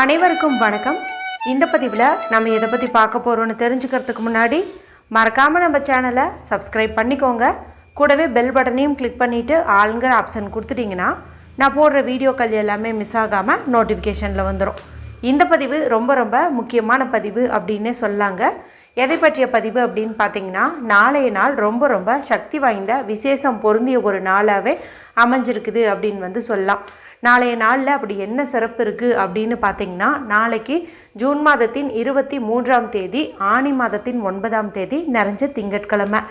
அனைவருக்கும் வணக்கம். இந்த பதிவில் நம்ம எதை பற்றி பார்க்க போகிறோன்னு தெரிஞ்சுக்கிறதுக்கு முன்னாடி மறக்காமல் நம்ம சேனலை சப்ஸ்கிரைப் பண்ணிக்கோங்க. கூடவே பெல் பட்டனையும் கிளிக் பண்ணிவிட்டு ஆளுங்கிற ஆப்ஷன் கொடுத்துட்டிங்கன்னா நான் போடுற வீடியோக்கள் எல்லாமே மிஸ் ஆகாமல் நோட்டிஃபிகேஷனில் வந்துடும் இந்த பதிவு ரொம்ப ரொம்ப முக்கியமான பதிவு அப்படின்னே சொல்லாங்க. எதை பற்றிய பதிவு அப்படின்னு பார்த்தீங்கன்னா நாளைய நாள் ரொம்ப ரொம்ப சக்தி வாய்ந்த விசேஷம் பொருந்திய ஒரு நாளாகவே அமைஞ்சிருக்குது அப்படின்னு வந்து சொல்லலாம். நாளைய நாளில் அப்படி என்ன சிறப்பு இருக்குது அப்படின்னு பார்த்தீங்கன்னா நாளைக்கு ஜூன் மாதத்தின் இருபத்தி மூன்றாம் தேதி ஆனி மாதத்தின் ஒன்பதாம் தேதி நிறைஞ்ச திங்கட்கிழமை.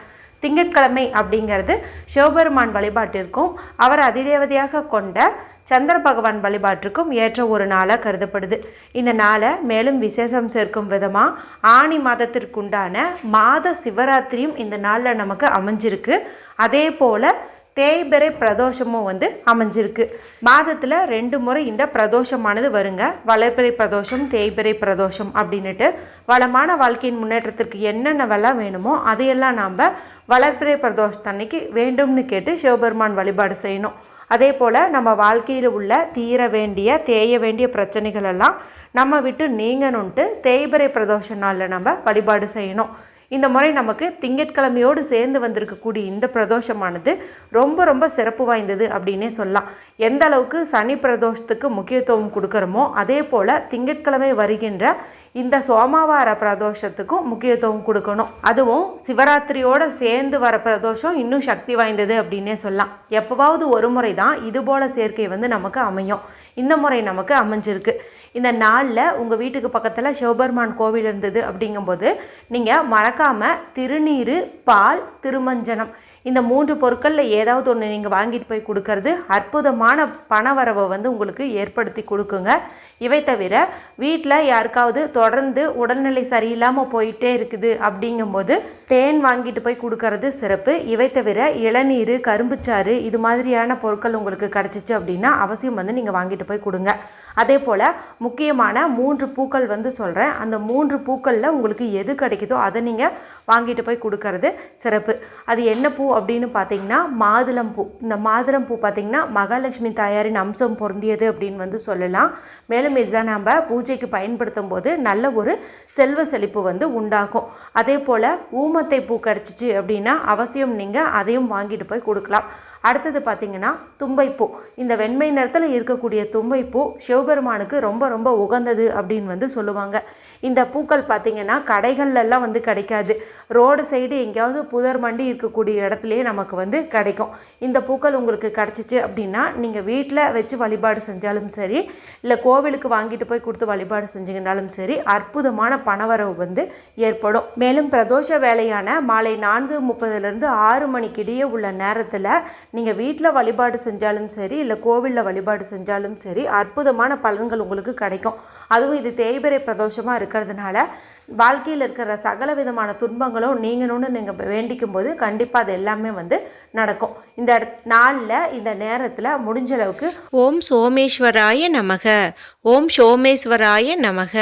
திங்கட்கிழமை அப்படிங்கிறது சிவபெருமான் வழிபாட்டிற்கும் அவர் அதிதேவதையாக கொண்ட சந்திர பகவான் வழிபாட்டிற்கும் ஏற்ற ஒரு நாளாக கருதப்படுது. இந்த நாளை மேலும் விசேஷம் சேர்க்கும் விதமாக ஆனி மாதத்திற்குண்டான மாத சிவராத்திரியும் இந்த நாளில் நமக்கு அமைஞ்சிருக்கு. அதே போல் தேய்பிறை பிரதோஷமும் வந்து அமைஞ்சிருக்கு. மாதத்தில் ரெண்டு முறை இந்த பிரதோஷமானது வருங்க. வளர்பிறை பிரதோஷம் தேய்பிறை பிரதோஷம் அப்படின்னுட்டு வளமான வாழ்க்கையின் முன்னேற்றத்திற்கு என்னென்னவெல்லாம் வேணுமோ அதையெல்லாம் நாம் வளர்பிறை பிரதோஷத்தன்னைக்கு வேண்டும்னு கேட்டு சிவபெருமான் வழிபாடு செய்யணும். அதே போல் நம்ம வாழ்க்கையில் உள்ள தீர வேண்டிய தேய வேண்டிய பிரச்சனைகள் எல்லாம் நம்ம விட்டு நீங்கணுன்ட்டு தேய்பிறை பிரதோஷ நாளில் நம்ம வழிபாடு செய்யணும். இந்த முறை நமக்கு திங்கட்கிழமையோடு சேர்ந்து வந்திருக்கக்கூடிய இந்த பிரதோஷமானது ரொம்ப ரொம்ப சிறப்பு வாய்ந்தது அப்படின்னே சொல்லலாம். எந்த அளவுக்கு சனி பிரதோஷத்துக்கு முக்கியத்துவம் கொடுக்குறோமோ அதே போல் திங்கட்கிழமை வருகின்ற இந்த சோமவார பிரதோஷத்துக்கும் முக்கியத்துவம் கொடுக்கணும். அதுவும் சிவராத்திரியோடு சேர்ந்து வர பிரதோஷம் இன்னும் சக்தி வாய்ந்தது அப்படின்னே சொல்லலாம். எப்போவாவது ஒரு முறை தான் இதுபோல் சேர்க்கை வந்து நமக்கு அமையும். இந்த முறை நமக்கு அமைஞ்சிருக்கு. இந்த நாளில் உங்கள் வீட்டுக்கு பக்கத்தில் சிவபெருமான் கோவில் இருந்தது அப்படிங்கும்போது நீங்கள் மறக்காமல் திருநீர் பால் திருமஞ்சனம் இந்த மூன்று பொருட்களில் ஏதாவது ஒன்று நீங்கள் வாங்கிட்டு போய் கொடுக்கறது அற்புதமான பணவரவை வந்து உங்களுக்கு ஏற்படுத்தி கொடுக்குங்க. இவை தவிர வீட்டில் யாருக்காவது தொடர்ந்து உடல்நிலை சரியில்லாமல் போயிட்டே இருக்குது அப்படிங்கும்போது தேன் வாங்கிட்டு போய் கொடுக்கறது சிறப்பு. இவை தவிர இளநீர் கரும்புச்சாறு இது மாதிரியான பொருட்கள் உங்களுக்கு கிடச்சிச்சு அப்படின்னா அவசியம் வந்து நீங்கள் வாங்கிட்டு போய் கொடுங்க. அதே போல் முக்கியமான மூன்று பூக்கள் வந்து சொல்கிறேன் அந்த மூன்று பூக்களில் உங்களுக்கு எது கிடைக்குதோ அதை நீங்கள் வாங்கிட்டு போய் கொடுக்கறது சிறப்பு. அது என்ன பூ அப்படின்னு பார்த்தீங்கன்னா மாதுளம் பூ. இந்த மாதுளம் பூ பார்த்தீங்கன்னா மகாலட்சுமி தாயாரின் அம்சம் பொருந்தியது அப்படின்னு வந்து சொல்லலாம். மேலும் இதுதான் நம்ம பூஜைக்கு பயன்படுத்தும் போது நல்ல ஒரு செல்வ செழிப்பு வந்து உண்டாகும். அதே போல் ஊமத்தை பூ கிடச்சிச்சு அப்படின்னா அவசியம் நீங்கள் அதையும் வாங்கிட்டு போய் கொடுக்கலாம். அடுத்தது பார்த்தீங்கன்னா தும்பைப்பூ. இந்த வெண்மை நிறத்தில் இருக்கக்கூடிய தும்பைப்பூ சிவபெருமானுக்கு ரொம்ப ரொம்ப உகந்தது அப்படின்னு வந்து சொல்லுவாங்க. இந்த பூக்கள் பார்த்தீங்கன்னா கடைகள்லாம் வந்து கிடைக்காது. ரோடு சைடு எங்கேயாவது புதர் மண்டி இருக்கக்கூடிய இடத்துலையே நமக்கு வந்து கிடைக்கும். இந்த பூக்கள் உங்களுக்கு கிடச்சிச்சு அப்படின்னா நீங்கள் வீட்டில் வச்சு வழிபாடு செஞ்சாலும் சரி இல்லை கோவிலுக்கு வாங்கிட்டு போய் கொடுத்து வழிபாடு செஞ்சுங்கனாலும் சரி அற்புதமான பணவரவு வந்து ஏற்படும். மேலும் பிரதோஷ வேலையான மாலை நான்கு முப்பதுலேருந்து ஆறு மணிக்கிடையே உள்ள நேரத்தில் நீங்கள் வீட்டில் வழிபாடு செஞ்சாலும் சரி இல்லை கோவிலில் வழிபாடு செஞ்சாலும் சரி அற்புதமான பலன்கள் உங்களுக்கு கிடைக்கும். அதுவும் இது தேய்பிரை பிரதோஷமாக இருக்கிறதுனால வாழ்க்கையில் இருக்கிற சகல விதமான துன்பங்களும் நீங்கணும்னு நீங்கள் வேண்டிக்கும் போது கண்டிப்பாக அது எல்லாமே வந்து நடக்கும். இந்த நாளில் இந்த நேரத்தில் முடிஞ்ச அளவுக்கு ஓம் சோமேஸ்வராய நமக. ஓம் சோமேஸ்வராய நமக.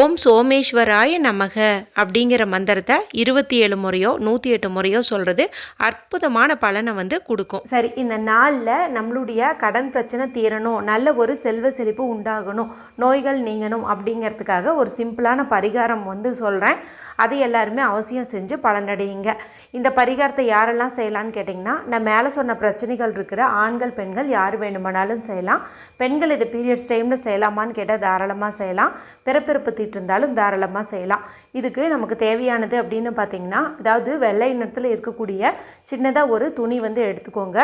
ஓம் சோமேஸ்வராய நமக அப்படிங்கிற மந்திரத்தை இருபத்தி ஏழு முறையோ நூற்றி எட்டு முறையோ சொல்கிறது அற்புதமான பலனை வந்து கொடுக்கும். சரி இந்த நாளில் நம்மளுடைய கடன் பிரச்சனை தீரணும் நல்ல ஒரு செல்வ செழிப்பு உண்டாகணும் நோய்கள் நீங்கணும் அப்படிங்கிறதுக்காக ஒரு சிம்பிளான பரிகாரம் வந்து சொல்கிறேன் அது எல்லாருமே அவசியம் செஞ்சு பலனடையுங்க இந்த பரிகாரத்தை யாரெல்லாம் செய்யலான்னு கேட்டிங்கன்னா நான் மேலே சொன்ன பிரச்சனைகள் இருக்கிற ஆண்கள் பெண்கள் யார் வேணுமானாலும் செய்யலாம். பெண்கள் இது பீரியட்ஸ் டைமில் செய்யலாமான்னு கேட்டால் தாராளமாக செய்யலாம். பிறப்பிறப்பு தீட்டு இருந்தாலும் தாராளமாக செய்யலாம். இதுக்கு நமக்கு தேவையானது அப்படின்னு பார்த்தீங்கன்னா அதாவது வெள்ளை நிறத்தில் இருக்கக்கூடிய சின்னதாக ஒரு துணி வந்து எடுத்துக்கோங்க.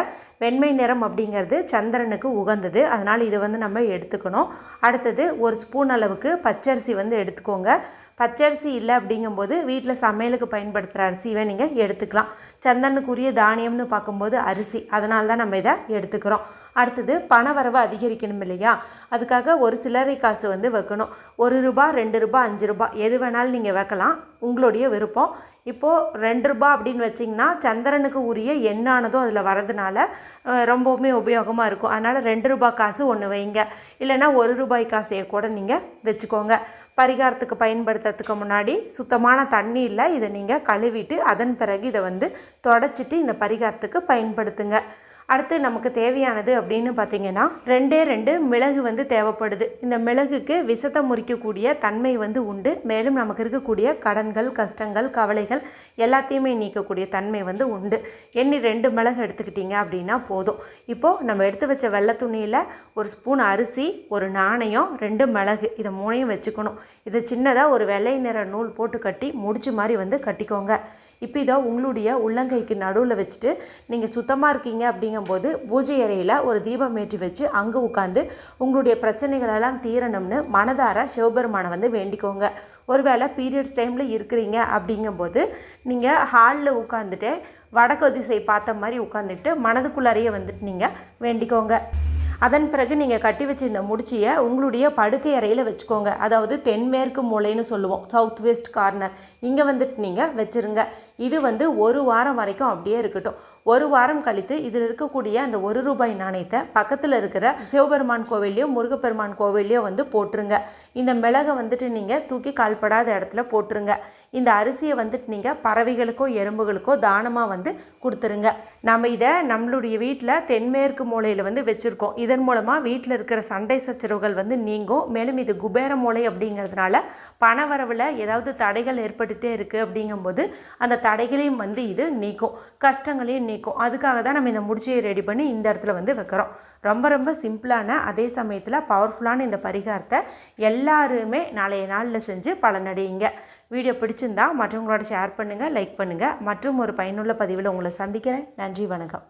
வெண்மை நிறம் அப்படிங்கிறது சந்திரனுக்கு உகந்தது. அதனால் இதை வந்து நம்ம எடுத்துக்கணும். அடுத்தது ஒரு ஸ்பூன் அளவுக்கு பச்சரிசி வந்து எடுத்துக்கோங்க. பச்சரிசி இல்லை அப்படிங்கும்போது வீட்டில் சமையலுக்கு பயன்படுத்துகிற அரிசியை நீங்கள் எடுத்துக்கலாம். சந்தனுக்குரிய தானியம்னு பார்க்கும்போது அரிசி. அதனால தான் நம்ம இதை எடுத்துக்கிறோம். அடுத்தது பண வரவு அதிகரிக்கணும் இல்லையா? அதுக்காக ஒரு சில்லறை காசு வந்து வைக்கணும். ஒரு ரூபா ரெண்டு ரூபா அஞ்சு ரூபா எது வேணாலும் நீங்கள் வைக்கலாம். உங்களுடைய விருப்பம். இப்போது ரெண்டு ரூபா அப்படின்னு வச்சிங்கன்னா சந்திரனுக்கு உரிய எண்ணானதும் அதில் வரதுனால ரொம்பவுமே உபயோகமாக இருக்கும். அதனால் ரெண்டு ரூபாய் காசு ஒன்று வைங்க. இல்லைன்னா ஒரு ரூபாய் காசையை கூட நீங்கள் வச்சுக்கோங்க. பரிகாரத்துக்கு பயன்படுத்துறதுக்கு முன்னாடி சுத்தமான தண்ணியில் இதை நீங்கள் கழுவிட்டு அதன் பிறகு இதை வந்து தொடச்சிட்டு இந்த பரிகாரத்துக்கு பயன்படுத்துங்க. அடுத்து நமக்கு தேவையானது அப்படின்னு பார்த்தீங்கன்னா ரெண்டே ரெண்டு மிளகு வந்து தேவைப்படுது. இந்த மிளகுக்கு விசத்தை முறிக்கக்கூடிய தன்மை வந்து உண்டு. மேலும் நமக்கு இருக்கக்கூடிய கடன்கள் கஷ்டங்கள் கவலைகள் எல்லாத்தையுமே நீக்கக்கூடிய தன்மை வந்து உண்டு. எண்ணி ரெண்டு மிளகு எடுத்துக்கிட்டீங்க அப்படின்னா போதும். இப்போது நம்ம எடுத்து வச்ச வெள்ளை துணியில் ஒரு ஸ்பூன் அரிசி ஒரு நாணயம் ரெண்டு மிளகு. இதை மூணையும் வச்சுக்கணும். இதை சின்னதாக ஒரு வெள்ளை நிற நூல் போட்டு கட்டி முடிச்சு மாதிரி வந்து கட்டிக்கோங்க. இப்போ இதோ உங்களுடைய உள்ளங்கைக்கு நடுவில் வச்சுட்டு நீங்கள் சுத்தமாக இருக்கீங்க அப்படிங்கும்போது பூஜை அறையில் ஒரு தீபம் ஏற்றி வச்சு அங்கே உட்காந்து உங்களுடைய பிரச்சனைகளெல்லாம் தீரணும்னு மனதார சிவபெருமானை வந்து வேண்டிக்கோங்க. ஒருவேளை பீரியட்ஸ் டைமில் இருக்கிறீங்க அப்படிங்கும்போது நீங்கள் ஹாலில் உட்காந்துட்டு வடக்கு திசை பார்த்த மாதிரி உட்காந்துட்டு மனதுக்குள்ளாரையே வந்துட்டு நீங்கள் வேண்டிக்கோங்க. அதன் பிறகு நீங்கள் கட்டி வச்சு இந்த முடிச்சியை உங்களுடைய படுக்கை அறையில் வச்சுக்கோங்க. அதாவது தென்மேற்கு மூலைன்னு சொல்லுவோம். சவுத் வெஸ்ட் கார்னர் இங்கே வந்துட்டு நீங்கள் வச்சுருங்க. இது வந்து ஒரு வாரம் வரைக்கும் அப்படியே இருக்கட்டும். ஒரு வாரம் கழித்து இதில் இருக்கக்கூடிய அந்த ஒரு ரூபாய் நாணயத்தை பக்கத்தில் இருக்கிற சிவபெருமான் கோவில்லையோ முருகப்பெருமான் கோவில்லையோ வந்து போட்டுருங்க. இந்த மிளகை வந்துட்டு நீங்கள் தூக்கி கால்படாத இடத்துல போட்டுருங்க. இந்த அரிசியை வந்துட்டு நீங்கள் பறவைகளுக்கோ எறும்புகளுக்கோ தானமாக வந்து கொடுத்துருங்க. நம்ம இதை நம்மளுடைய வீட்டில் தென்மேற்கு மூலையில் வந்து வச்சுருக்கோம். இது இதன் மூலமாக வீட்டில் இருக்கிற சண்டை சச்சரவுகள் வந்து நீங்கும். மேலும் இது குபேர மூலை அப்படிங்கிறதுனால பணவரவில் ஏதாவது தடைகள் ஏற்பட்டுட்டே இருக்குது அப்படிங்கும்போது அந்த தடைகளையும் வந்து இது நீக்கும். கஷ்டங்களையும் நீக்கும். அதுக்காக தான் நம்ம இந்த முடிச்சியை ரெடி பண்ணி இந்த இடத்துல வந்து வைக்கிறோம். ரொம்ப ரொம்ப சிம்பிளான அதே சமயத்தில் பவர்ஃபுல்லான இந்த பரிகாரத்தை எல்லாருமே நாளைய நாளில் செஞ்சு பலனடையுங்க. வீடியோ பிடிச்சிருந்தா மற்றவங்களோட ஷேர் பண்ணுங்கள் லைக் பண்ணுங்கள் மற்றும் ஒரு பயனுள்ள பதிவில் உங்களை சந்திக்கிறேன். நன்றி வணக்கம்.